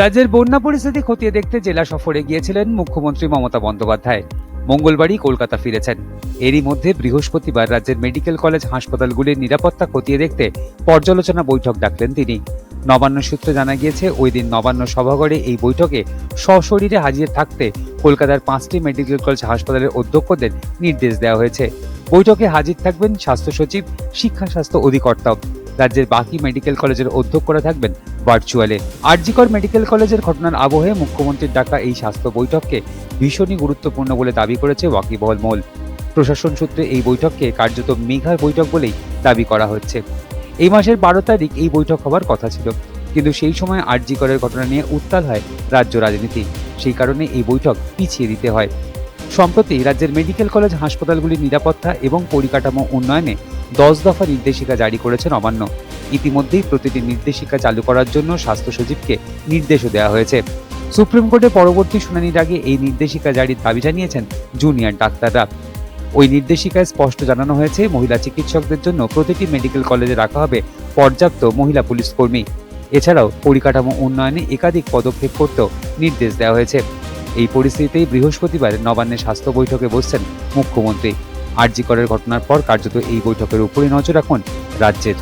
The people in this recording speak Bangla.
রাজ্যের বন্যা পরিস্থিতি খতিয়ে দেখতে জেলা সফরে গিয়েছিলেন মুখ্যমন্ত্রী মমতা বন্দ্যোপাধ্যায়। মঙ্গলবারই কলকাতা ফিরেছেন। এরই মধ্যে বৃহস্পতিবার রাজ্যের মেডিকেল কলেজ হাসপাতালগুলির নিরাপত্তা খতিয়ে দেখতে পর্যালোচনা বৈঠক ডাকলেন তিনি। নবান্ন সূত্রে জানা গিয়েছে, ওই দিন নবান্ন সভাঘরে এই বৈঠকে সশরীরে হাজির থাকতে কলকাতার পাঁচটি মেডিকেল কলেজ হাসপাতালের অধ্যক্ষদের নির্দেশ দেওয়া হয়েছে। বৈঠকে হাজির থাকবেন স্বাস্থ্য সচিব, শিক্ষা স্বাস্থ্য অধিকর্তাও রাজ্যের বাকি মেডিকেল কলেজের অধ্যক্ষরা থাকবেন। ভার্চুয়ালে আরজিকর মেডিকেল কলেজের ঘটনার আবহে মুখ্যমন্ত্রীর ডাকা এই স্বাস্থ্য বৈঠককে ভীষণই গুরুত্বপূর্ণ বলে দাবি করেছে ওয়াকিবহল মহল। প্রশাসন সূত্রে এই বৈঠককে কার্যত মেঘার বৈঠক বলেই দাবি করা হচ্ছে। এই মাসের বারো তারিখ এই বৈঠক হওয়ার কথা ছিল, কিন্তু সেই সময় আরজিকরের ঘটনা নিয়ে উত্তাল হয় রাজ্য রাজনীতি। সেই কারণে এই বৈঠক পিছিয়ে দিতে হয়। সম্প্রতি রাজ্যের মেডিকেল কলেজ হাসপাতালগুলির নিরাপত্তা এবং পরিকাঠামো উন্নয়নে দশ দফা নির্দেশিকা জারি করেছেন অমান্য। ইতিমধ্যেই প্রতিটি নির্দেশিকা চালু করার জন্য স্বাস্থ্য সচিবকে নির্দেশও দেওয়া হয়েছে। সুপ্রিম কোর্টে পরবর্তী শুনানির আগে এই নির্দেশিকা জারির দাবি জানিয়েছেন জুনিয়র ডাক্তাররা। ওই নির্দেশিকায় স্পষ্ট জানানো হয়েছে, মহিলা চিকিৎসকদের জন্য প্রতিটি মেডিকেল কলেজে রাখা হবে পর্যাপ্ত মহিলা পুলিশ কর্মী। এছাড়াও পরিকাঠামো উন্নয়নে একাধিক পদক্ষেপ করতেও নির্দেশ দেওয়া হয়েছে। এই পরিস্থিতিতেই বৃহস্পতিবার নবান্নে স্বাস্থ্য বৈঠকে বসছেন মুখ্যমন্ত্রী। আরজি করের ঘটনার পর কার্যত এই বৈঠকের উপরে নজর রাখুন রাজ্যের